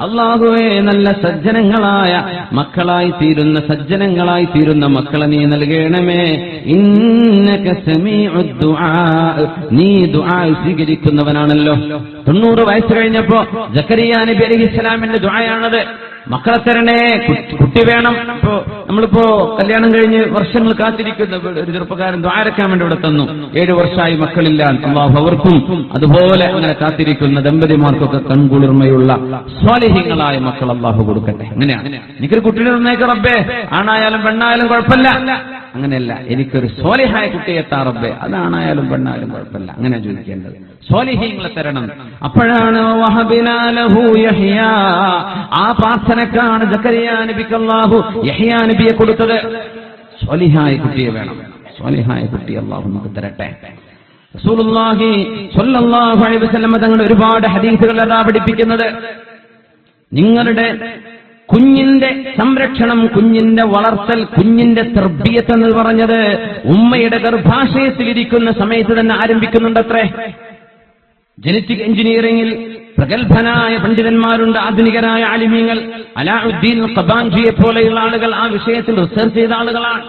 അല്ലാഹുവേ നല്ല സജ്ജനങ്ങളായ മക്കളായി തീരുന്ന സജ്ജനങ്ങളായി തീരുന്ന മക്കളെ നീ നൽകണമേ. നീ ദുആ സ്വീകരിക്കുന്നവനാണല്ലോ. തൊണ്ണൂറ് വയസ്സ് കഴിഞ്ഞപ്പോ ജക്കരിയ നബി അലൈഹിസ്സലാമിന്റെ ദുആയാണത്. മക്കളെ തരണേ കുട്ടി വേണം. ഇപ്പോ നമ്മളിപ്പോ കല്യാണം കഴിഞ്ഞ് വർഷങ്ങൾ കാത്തിരിക്കുന്ന ഒരു ചെറുപ്പക്കാരൻ ദ്വാരക്കാൻ വേണ്ടി ഇവിടെ തന്നു. ഏഴു വർഷമായി മക്കളില്ല. അവർക്കും അതുപോലെ അങ്ങനെ കാത്തിരിക്കുന്ന ദമ്പതിമാർക്കൊക്കെ കൺകുളിർമയുള്ള സ്വാലിഹ്യങ്ങളായ മക്കൾ അള്ളാഹു കൊടുക്കട്ടെ. അങ്ങനെയാണ്. എനിക്കൊരു കുട്ടിയുടെ തന്നേക്ക് റബ്ബേ. ആണായാലും പെണ്ണായാലും കുഴപ്പമില്ല. അങ്ങനെയല്ല എനിക്കൊരു സോലിഹായ കുട്ടിയെ താറബ് അതാണായാലും പെണ്ണായാലും കുഴപ്പമില്ല. അങ്ങനെ ചോദിക്കേണ്ടത്. സോലിഹീങ്ങളെ തരണം. അപ്പോഴാണ്. ആ പ്രാർത്ഥനക്കാണ് ജക്കരിയാ നബിക്ക് നബിയെ കൊടുത്തത്. സോലിഹായ കുട്ടിയെ വേണം. സോലിഹായ കുട്ടി അള്ളാഹു നമുക്ക് തരട്ടെ. തങ്ങളുടെ ഒരുപാട് ഹദീസുകൾ അതാ പഠിപ്പിക്കുന്നത്. നിങ്ങളുടെ കുഞ്ഞിന്റെ സംരക്ഷണം കുഞ്ഞിന്റെ വളർത്തൽ കുഞ്ഞിന്റെ തർബീയത്ത് എന്ന് പറഞ്ഞത് ഉമ്മയുടെ ഗർഭാശയത്തിലിരിക്കുന്ന സമയത്ത് തന്നെ ആരംഭിക്കുന്നുണ്ടത്രേ. ജനറ്റിക് എഞ്ചിനീയറിംഗിൽ പ്രഗത്ഭനായ പണ്ഡിതന്മാരുണ്ട് ആധുനികരായ ആലിമ്യങ്ങൾ അലാഉദ്ദീൻ സബാൻജിയെ പോലെയുള്ള ആളുകൾ ആ വിഷയത്തിൽ റിസർച്ച് ചെയ്ത ആളുകളാണ്.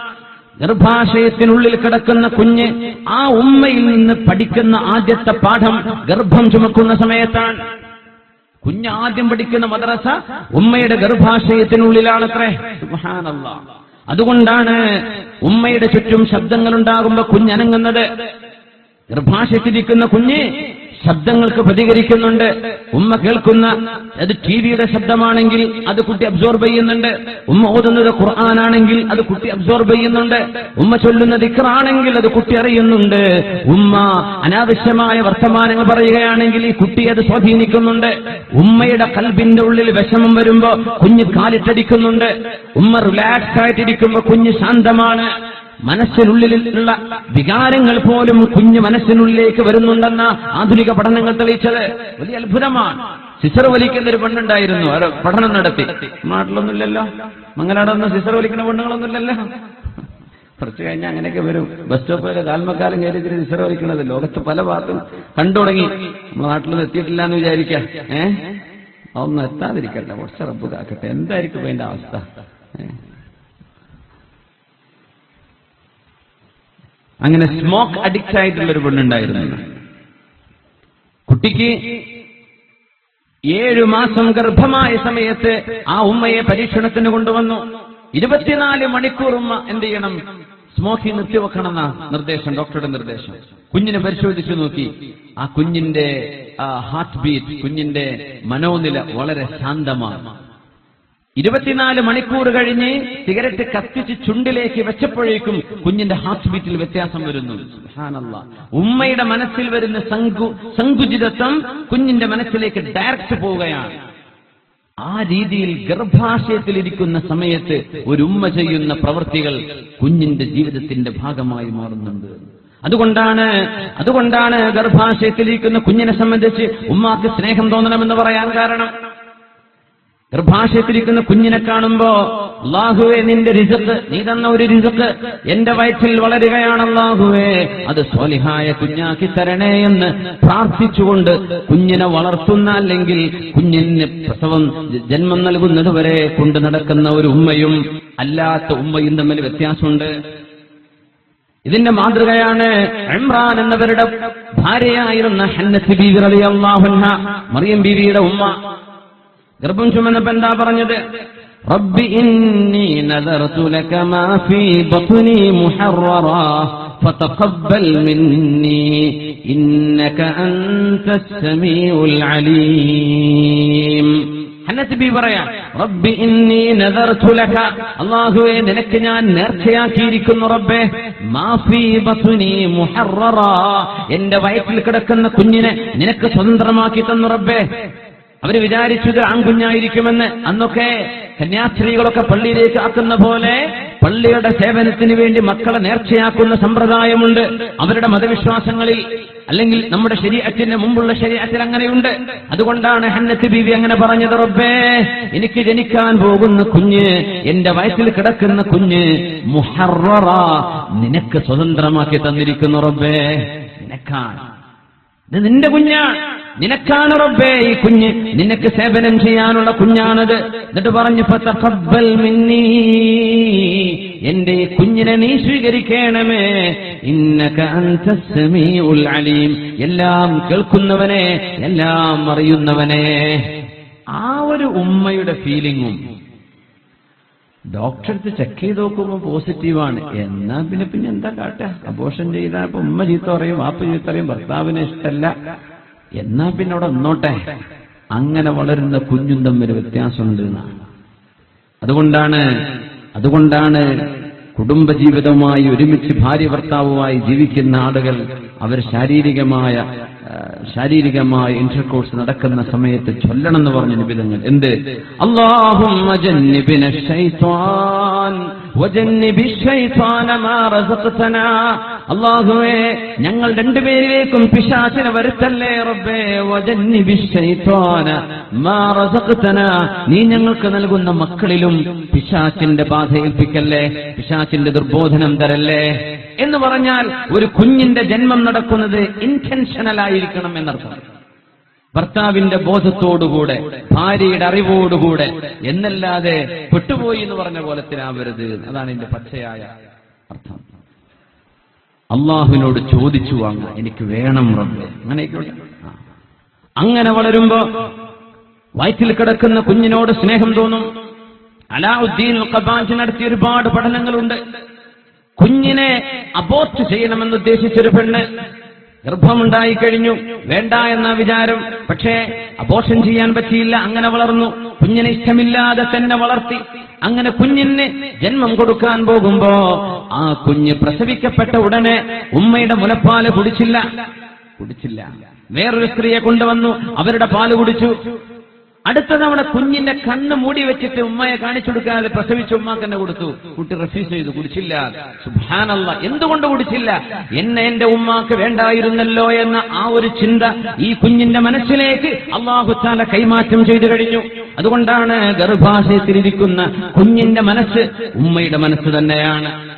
ഗർഭാശയത്തിനുള്ളിൽ കിടക്കുന്ന കുഞ്ഞ് ആ ഉമ്മയിൽ നിന്ന് പഠിക്കുന്ന ആദ്യത്തെ പാഠം ഗർഭം ചുമക്കുന്ന സമയത്താണ്. കുഞ്ഞ് ആദ്യം പഠിക്കുന്ന മദ്രസ ഉമ്മയുടെ ഗർഭാശയത്തിനുള്ളിലാണത്രേ. സുബ്ഹാനല്ലാ. അതുകൊണ്ടാണ് ഉമ്മയുടെ ചുറ്റും ശബ്ദങ്ങൾ ഉണ്ടാകുമ്പോ കുഞ്ഞനങ്ങുന്നത്. ഗർഭാശയത്തിരിക്കുന്ന കുഞ്ഞ് ശബ്ദങ്ങൾക്ക് പ്രതികരിക്കുന്നുണ്ട്. ഉമ്മ കേൾക്കുന്ന അത് ടി വിയുടെ ശബ്ദമാണെങ്കിൽ അത് കുട്ടി അബ്സോർബ് ചെയ്യുന്നുണ്ട്. ഉമ്മ ഓതുന്നത് ഖുർആനാണെങ്കിൽ അത് കുട്ടി അബ്സോർബ് ചെയ്യുന്നുണ്ട്. ഉമ്മ ചൊല്ലുന്നത് ഇക്റാണെങ്കിൽ അത് കുട്ടി അറിയുന്നുണ്ട്. ഉമ്മ അനാവശ്യമായ വർത്തമാനങ്ങൾ പറയുകയാണെങ്കിൽ ഈ കുട്ടി അത് സ്വാധീനിക്കുന്നുണ്ട്. ഉമ്മയുടെ കൽബിന്റെ ഉള്ളിൽ വിഷമം വരുമ്പോ കുഞ്ഞ് കാലിട്ടടിക്കുന്നുണ്ട്. ഉമ്മ റിലാക്സ് ആയിട്ടിരിക്കുമ്പോ കുഞ്ഞ് ശാന്തമാണ്. മനസ്സിനുള്ളിലുള്ള വികാരങ്ങൾ പോലും കുഞ്ഞു മനസ്സിനുള്ളിലേക്ക് വരുന്നുണ്ടെന്ന ആധുനിക പഠനങ്ങൾ തെളിയിച്ചത് വലിയ അത്ഭുതമാണ്. സിസർ വലിക്കുന്ന ഒരു പെണ്ണുണ്ടായിരുന്നു. പഠനം നടത്തി. നാട്ടിലൊന്നുമില്ലല്ലോ. മംഗലാടൊന്നും സിസർ വലിക്കുന്ന പെണ്ണുങ്ങളൊന്നുമില്ലല്ലോ. കുറച്ച് കഴിഞ്ഞാൽ അങ്ങനെയൊക്കെ വരും. ബസ് സ്റ്റോപ്പിലൊക്കെ കാൽമക്കാലം കയറി സിസർ വലിക്കുന്നത്. ലോകത്ത് പല ഭാഗത്തും കണ്ടു തുടങ്ങി നമ്മുടെ നാട്ടിലൊന്നും എത്തിയിട്ടില്ല എന്ന് വിചാരിക്കാം. ഏഹ് അതൊന്നും എത്താതിരിക്കട്ടെ. കുറച്ച് റബ്ബ് കാക്കട്ടെ. എന്തായിരിക്കും അതിന്റെ അവസ്ഥ? ഏഹ് അങ്ങനെ സ്മോക്ക് അഡിക്റ്റ് ആയിട്ടുള്ള ഒരു പെണ്ണുണ്ടായിരുന്നു. കുട്ടിക്ക് ഏഴു മാസം ഗർഭമായ സമയത്ത് ആ ഉമ്മയെ പരീക്ഷണത്തിന് കൊണ്ടുവന്നു. ഇരുപത്തിനാല് മണിക്കൂർ ഉമ്മ എന്ത് ചെയ്യണം? സ്മോക്കിംഗ് നിർത്തിവെക്കണം എന്ന നിർദ്ദേശം ഡോക്ടറുടെ നിർദ്ദേശം. കുഞ്ഞിനെ പരിശോധിച്ചു നോക്കി. ആ കുഞ്ഞിന്റെ ഹാർട്ട് ബീറ്റ് കുഞ്ഞിന്റെ മനോനില വളരെ ശാന്തമാണ്. ഇരുപത്തിനാല് മണിക്കൂർ കഴിഞ്ഞ് സിഗരറ്റ് കത്തിച്ച് ചുണ്ടിലേക്ക് വെച്ചപ്പോഴേക്കും കുഞ്ഞിന്റെ ഹാർട്ട് ബീറ്റിൽ വ്യത്യാസം വരുന്നു. ഉമ്മയുടെ മനസ്സിൽ വരുന്ന സങ്കു സങ്കുചിതത്വം കുഞ്ഞിന്റെ മനസ്സിലേക്ക് ഡയറക്റ്റ് പോവുകയാണ്. ആ രീതിയിൽ ഗർഭാശയത്തിലിരിക്കുന്ന സമയത്ത് ഒരു ഉമ്മ ചെയ്യുന്ന പ്രവൃത്തികൾ കുഞ്ഞിന്റെ ജീവിതത്തിന്റെ ഭാഗമായി മാറുന്നുണ്ട്. അതുകൊണ്ടാണ് അതുകൊണ്ടാണ് ഗർഭാശയത്തിലിരിക്കുന്ന കുഞ്ഞിനെ സംബന്ധിച്ച് ഉമ്മാക്ക് സ്നേഹം തോന്നണമെന്ന് പറയാൻ കാരണം. ഗർഭാശയത്തിരിക്കുന്ന കുഞ്ഞിനെ കാണുമ്പോ അള്ളാഹുവെ നിന്റെ രിസക്ക് നീ തന്ന ഒരു രിസക്ക് എന്റെ വയറ്റിൽ വളരുകയാണ് അള്ളാഹുവേ അത് സ്വാലിഹായ കുഞ്ഞാക്കി തരണേ എന്ന് പ്രാർത്ഥിച്ചുകൊണ്ട് കുഞ്ഞിനെ വളർത്തുന്ന അല്ലെങ്കിൽ കുഞ്ഞിന് പ്രസവം ജന്മം നൽകുന്നത് വരെ കൊണ്ടു നടക്കുന്ന ഒരു ഉമ്മയും അല്ലാത്ത ഉമ്മയും തമ്മിൽ വ്യത്യാസമുണ്ട്. ഇതിന്റെ മാതൃകയാണ് ഇമ്രാൻ എന്നവരുടെ ഭാര്യയായിരുന്ന ഹന്നത്ത് ബീവി റളിയല്ലാഹു അൻഹ മറിയം ബീവിയുടെ ഉമ്മ. ഗർഭം ചുമന്നപ്പോ എന്താ പറഞ്ഞത് റബ്ബി ഇന്നി നദർതു ലക മാ ഫീ ബത്നി മുഹററാ فتقبل مني إنك أنت السميع العليم ഹന്നത്ത് ബി പറയാം റബ്ബി ഇന്നി നദർതു ലക അല്ലാഹുവേ നിനക്ക് ഞാൻ നേർച്ചയാക്കിയിരിക്കുന്നു റബ്ബേ മാഫി ബത്നി മുഹററാ എന്റെ വയറ്റിൽ കിടക്കുന്ന കുഞ്ഞിനെ നിനക്ക് സ്വതന്ത്രമാക്കി തന്നു റബ്ബേ അവർ വിചാരിച്ചത് ആൺകുഞ്ഞായിരിക്കുമെന്ന്. അന്നൊക്കെ കന്യാസ്ത്രീകളൊക്കെ പള്ളിയിലേക്ക് ആക്കുന്ന പോലെ പള്ളിയുടെ സേവനത്തിന് വേണ്ടി മക്കളെ നേർച്ചയാക്കുന്ന സമ്പ്രദായമുണ്ട്. അവരുടെ മതവിശ്വാസങ്ങളിൽ അല്ലെങ്കിൽ നമ്മുടെ ശരീരത്തിന് മുമ്പുള്ള ശരീരത്തിൽ അങ്ങനെയുണ്ട്. അതുകൊണ്ടാണ് ഹന്നത്ത് ബീവി അങ്ങനെ പറഞ്ഞത് റബ്ബേ എനിക്ക് ജനിക്കാൻ പോകുന്ന കുഞ്ഞ് എന്റെ വയറ്റിൽ കിടക്കുന്ന കുഞ്ഞ് മുഹററ നിനക്ക് സ്വതന്ത്രമാക്കി തന്നിരിക്കുന്നു റബ്ബേ. നിനക്കാണ്. ഇത് നിന്റെ കുഞ്ഞാണ് നിനക്കാണ് റബ്ബേ ഈ കുഞ്ഞ്. നിനക്ക് സേവനം ചെയ്യാനുള്ള കുഞ്ഞാണത്. എന്നിട്ട് പറഞ്ഞു മിന്നീ. എന്റെ ഈ കുഞ്ഞിനെ നീ സ്വീകരിക്കണമേ. ഇന്നക സമീഉൽ അലീം. എല്ലാം കേൾക്കുന്നവനെ എല്ലാം അറിയുന്നവനെ. ആ ഒരു ഉമ്മയുടെ ഫീലിങ്ങും ഡോക്ടർ അടുത്ത് ചെക്ക് ചെയ്ത് നോക്കുമ്പോൾ പോസിറ്റീവാണ് എന്നാ പിന്നെ പിന്നെ എന്താ കാട്ടുക അബോഷൻ ചെയ്താൽ ഉമ്മ ചീത്ത പറയും വാപ്പ ചീത്ത പറയും ഭർത്താവിന് ഇഷ്ടമല്ല എന്നാ പിന്നെ അവിടെ നിന്നോട്ടെ? അങ്ങനെ വളരുന്ന കുഞ്ഞും തമ്മിൽ വ്യത്യാസമുണ്ട് എന്നാണ് അതുകൊണ്ടാണ് അതുകൊണ്ടാണ് കുടുംബജീവിതവുമായി ഒരുമിച്ച് ഭാര്യ ഭർത്താവുമായി ജീവിക്കുന്ന ആളുകൾ അവർ ശാരീരികമായ ശാരീരികമായ ഇന്റർകോഴ്സ് നടക്കുന്ന സമയത്ത് ചൊല്ലണം എന്ന് പറഞ്ഞ നിബിധങ്ങൾ. എന്ത്? അള്ളാഹും അള്ളാഹുവേ ഞങ്ങൾ രണ്ടുപേരിലേക്കും പിശാചിനെ വരുത്തല്ലേ റബ്ബേ? വജന്നി ശൈത്വാന മാ റസഖ്തനാ. നീ ഞങ്ങൾക്ക് നൽകുന്ന മക്കളിലും പിശാചിന്റെ ബാധ ഏൽപ്പിക്കല്ലേ? പിശാചിന്റെ ദുർബോധനം തരല്ലേ? എന്ന് പറഞ്ഞാൽ ഒരു കുഞ്ഞിന്റെ ജന്മം നടക്കുന്നത് ഇന്റൻഷനൽ ആയിരിക്കണം എന്നർത്ഥം. ഭർത്താവിന്റെ ബോധത്തോടുകൂടെ ഭാര്യയുടെ അറിവോടുകൂടെ എന്നല്ലാതെ പെട്ടുപോയി എന്ന് പറഞ്ഞ പോലത്തിലാവരുത് അതാണ് എന്റെ പച്ചയായ അള്ളാഹുവിനോട് ചോദിച്ചു വാങ്ങുക. എനിക്ക് വേണം റബ്ബേ. അങ്ങനെയൊക്കെ അങ്ങനെ വളരുമ്പോ വയറ്റിൽ കിടക്കുന്ന കുഞ്ഞിനോട് സ്നേഹം തോന്നും. അലാഉദ്ദീൻ കബാജ് നടത്തിയ ഒരുപാട് പഠനങ്ങളുണ്ട്. കുഞ്ഞിനെ അബോർട്ട് ചെയ്യണമെന്ന് ഉദ്ദേശിച്ചൊരു പെണ്ണ് ഗർഭമുണ്ടായി കഴിഞ്ഞു വേണ്ട എന്ന വിചാരം. പക്ഷേ അബോർഷൻ ചെയ്യാൻ പറ്റിയില്ല. അങ്ങനെ വളർന്നു. കുഞ്ഞിനെ ഇഷ്ടമില്ലാതെ തന്നെ വളർത്തി. അങ്ങനെ കുഞ്ഞിന് ജന്മം കൊടുക്കാൻ പോകുമ്പോ ആ കുഞ്ഞ് പ്രസവിക്കപ്പെട്ട ഉടനെ ഉമ്മയുടെ മുലപ്പാൽ കുടിച്ചില്ല. കുടിച്ചില്ല. വേറൊരു സ്ത്രീയെ കൊണ്ടുവന്നു. അവരുടെ പാൽ കുടിച്ചു. അടുത്ത തവണ കുഞ്ഞിന്റെ കണ്ണ് മൂടി വെച്ചിട്ട് ഉമ്മയെ കാണിച്ചു കൊടുക്കാതെ പ്രസവിച്ച ഉമ്മാക്ക് തന്നെ കൊടുത്തു. കുട്ടി റഫീസ് ചെയ്തു. കുടിച്ചില്ല. സുഭാനല്ല എന്തുകൊണ്ട് കുടിച്ചില്ല? എന്നെ എന്റെ ഉമ്മാക്ക് വേണ്ടായിരുന്നല്ലോ എന്ന ആ ഒരു ചിന്ത ഈ കുഞ്ഞിന്റെ മനസ്സിലേക്ക് അള്ളാഹുത്താല കൈമാറ്റം ചെയ്തു കഴിഞ്ഞു. അതുകൊണ്ടാണ് ഗർഭാശയത്തിലിരിക്കുന്ന കുഞ്ഞിന്റെ മനസ്സ് ഉമ്മയുടെ മനസ്സ് തന്നെയാണ്.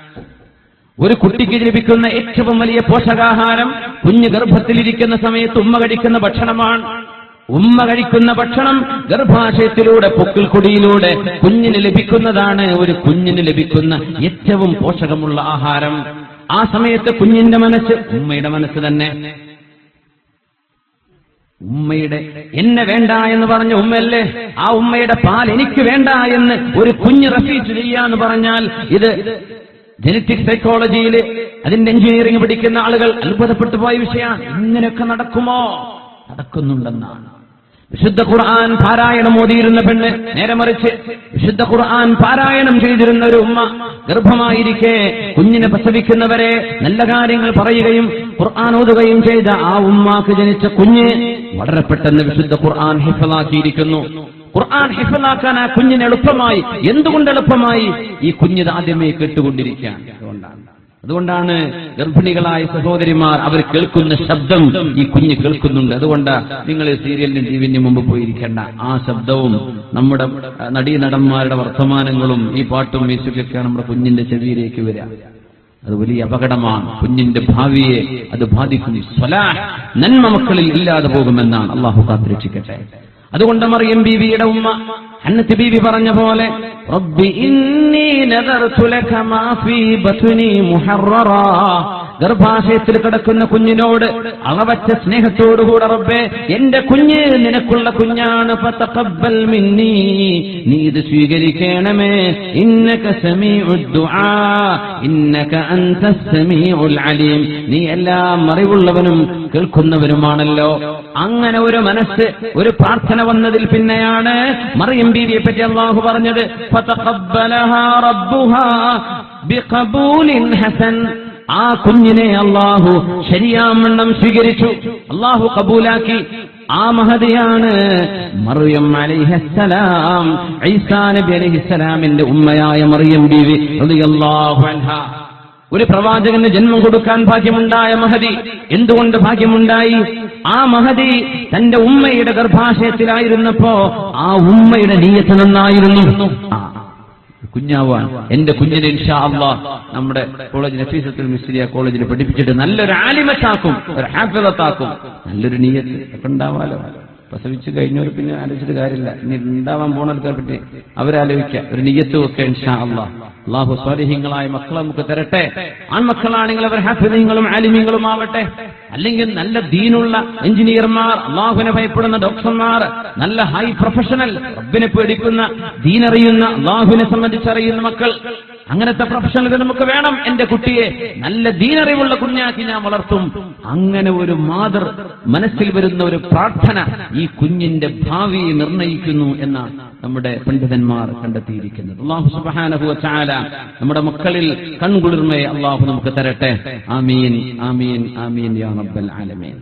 ഒരു കുട്ടിക്ക് ലഭിക്കുന്ന ഏറ്റവും വലിയ പോഷകാഹാരം കുഞ്ഞ് ഗർഭത്തിലിരിക്കുന്ന സമയത്ത് ഉമ്മ കഴിക്കുന്ന ഭക്ഷണമാണ്. ഉമ്മ കഴിക്കുന്ന ഭക്ഷണം ഗർഭാശയത്തിലൂടെ പൊക്കിൾ കൊടിയിലൂടെ കുഞ്ഞിന് ലഭിക്കുന്നതാണ്. ഒരു കുഞ്ഞിന് ലഭിക്കുന്ന ഏറ്റവും പോഷകമുള്ള ആഹാരം. ആ സമയത്ത് കുഞ്ഞിന്റെ മനസ്സ് ഉമ്മയുടെ മനസ്സ് തന്നെ. ഉമ്മയുടെ എന്നെ വേണ്ട എന്ന് പറഞ്ഞ ഉമ്മയല്ലേ? ആ ഉമ്മയുടെ പാൽ എനിക്ക് വേണ്ട എന്ന് ഒരു കുഞ്ഞ് റഫീസ് ചെയ്യാന്ന് പറഞ്ഞാൽ ഇത് ജനറ്റിക് സൈക്കോളജിയിൽ അതിന്റെ എഞ്ചിനീയറിംഗ് പഠിക്കുന്ന ആളുകൾ അത്ഭുതപ്പെട്ടു പോയ വിഷയമാണ്. ഇങ്ങനെയൊക്കെ നടക്കുമോ? നടക്കുന്നുണ്ടെന്നാണ്. വിശുദ്ധ ഖുർആൻ പാരായണം ഓതിയിരുന്ന പെണ്ണ് നേരെ മറിച്ച് വിശുദ്ധ ഖുർആൻ പാരായണം ചെയ്തിരുന്ന ഒരു ഉമ്മ ഗർഭമായിരിക്കെ കുഞ്ഞിനെ പ്രസവിക്കുന്നവരെ നല്ല കാര്യങ്ങൾ പറയുകയും ഖുർആൻ ഓതുകയും ചെയ്ത ആ ഉമ്മാക്ക് ജനിച്ച കുഞ്ഞ് വളരെ പെട്ടെന്ന് വിശുദ്ധ ഖുർആൻ ഹിഫലാക്കിയിരിക്കുന്നു. ഖുർആൻ ഹിഫലാക്കാൻ ആ കുഞ്ഞിന് എളുപ്പമായി. എന്തുകൊണ്ട് എളുപ്പമായി? ഈ കുഞ്ഞിത് ആദ്യമേ കേട്ടുകൊണ്ടിരിക്കുകയാണ്. അതുകൊണ്ടാണ് അതുകൊണ്ടാണ് ഗർഭിണികളായ സഹോദരിമാർ അവർ കേൾക്കുന്ന ശബ്ദം ഈ കുഞ്ഞ് കേൾക്കുന്നുണ്ട്. അതുകൊണ്ട് നിങ്ങൾ സീരിയലിന്റെ ടിവിന് മുമ്പ് പോയിരിക്കേണ്ട ആ ശബ്ദവും നമ്മുടെ നടീനടന്മാരുടെ വർത്തമാനങ്ങളും ഈ പാട്ടും മ്യൂസിക്കൊക്കെ നമ്മുടെ കുഞ്ഞിന്റെ ചെവിയിലേക്ക് വരിക. അത് വലിയ അപകടമാണ്. കുഞ്ഞിന്റെ ഭാവിയെ അത് ബാധിക്കും നന്മ മക്കളിൽ ഇല്ലാതെ പോകുമെന്നാണ് അള്ളാഹു കാത്തിരക്ഷിക്കട്ടെ. അതുകൊണ്ട് മറിയം ബീവിയുടെ ഉമ്മ അന്നത്ത് ബീവി പറഞ്ഞ പോലെ റബ്ബി ഇന്നീ നദർതു ലക മാ ഫീ ബത്നി മുഹററാ. ഗർഭാശയത്തിൽ കിടക്കുന്ന കുഞ്ഞിനോട് അളവറ്റ സ്നേഹത്തോടുകൂടെ റബ്ബേ എന്റെ കുഞ്ഞ് നിനക്കുള്ള കുഞ്ഞാണ്. മിന്നി. നീ ഇത് സ്വീകരിക്കണമേ. ഇന്നക ഇന്നക സമീഉൽ അലീം. നീ എല്ലാം അറിവുള്ളവനും കേൾക്കുന്നവനുമാണല്ലോ. അങ്ങനെ ഒരു മനസ്സ് ഒരു പ്രാർത്ഥന വന്നതിൽ പിന്നെയാണ് മറിയം ബീവിയെ പറ്റി അള്ളാഹു പറഞ്ഞത് ഫതഖബ്ബലഹാ റബ്ബുഹാ ബിഖബൂലിൻ ഹസൻ. ആ കുഞ്ഞിനെ അള്ളാഹു ശരിയാമണ്ണം സ്വീകരിച്ചു. അള്ളാഹു കബൂലാക്കി. ആ മഹതിയാണ് മറിയം അലിഹസ്സലാം. ഈസാ നബി അലിഹിസ്സലാമിന്റെ ഉമ്മയായ മറിയം ബീവി ഒരു പ്രവാചകന് ജന്മം കൊടുക്കാൻ ഭാഗ്യമുണ്ടായ മഹതി എന്തുകൊണ്ട് ഭാഗ്യമുണ്ടായി? ആ മഹതി തന്റെ ഉമ്മയുടെ ഗർഭാശയത്തിലായിരുന്നപ്പോ ആ ഉമ്മയുടെ നീയത്ത് നന്നായിരുന്നു. കുഞ്ഞാവാൻ. എന്റെ കുഞ്ഞിനെ ഇൻഷാ അള്ളാ നമ്മുടെ കോളേജ് നഫീസത്തുൽ മിസ്ലിയ കോളേജിൽ പഠിപ്പിച്ചിട്ട് നല്ലൊരു ആലിമത്താക്കും ഒരു ഹാഫിളത്താക്കും നല്ലൊരു നീയത്ത് ഒക്കെ ഉണ്ടാവാലോ. പ്രസവിച്ചു കഴിഞ്ഞവർ പിന്നെ ആലോചിച്ചിട്ട് കാര്യമില്ല. ഇനി ഉണ്ടാവാൻ പോണവർക്ക് പറ്റി അവരാലോചിക്കുക ഒരു നീയത്തും ഒക്കെ ഇൻഷാ അള്ളാ അള്ളാഹു സ്വാലിഹ്യങ്ങളായ മക്കളെ നമുക്ക് തരട്ടെ. ആൺമക്കളാണെങ്കിൽ അവർ ഹാഫിദീങ്ങളും ആലിമീങ്ങളും ആവട്ടെ അല്ലെങ്കിൽ നല്ല ദീനുള്ള എഞ്ചിനീയർമാർ അള്ളാഹുവിനെ ഭയപ്പെടുന്ന ഡോക്ടർമാർ നല്ല ഹൈ പ്രൊഫഷണൽ റബ്ബിനെ പേടിക്കുന്ന ദീനറിയുന്ന അള്ളാഹുവിനെ സംബന്ധിച്ചറിയുന്ന മക്കൾ. അങ്ങനത്തെ പ്രൊഫഷണലുകൾ നമുക്ക് വേണം. എന്റെ കുട്ടിയെ നല്ല ദീനറിവുള്ള കുഞ്ഞാക്കി ഞാൻ വളർത്തും. അങ്ങനെ ഒരു മാതൃ മനസ്സിൽ വരുന്ന ഒരു പ്രാർത്ഥന ഈ കുഞ്ഞിന്റെ ഭാവിയെ നിർണയിക്കുന്നു എന്ന നമ്മുടെ പണ്ഡിതന്മാർ കണ്ടെത്തിയിരിക്കുന്നത്. അള്ളാഹു സുബാനഹു ചാല നമ്മുടെ മക്കളിൽ കൺകുളിർമയെ അള്ളാഹു നമുക്ക് തരട്ടെ. ആമീൻ ആമീൻ ആമീൻ യാ റബ്ബൽ ആലമീൻ.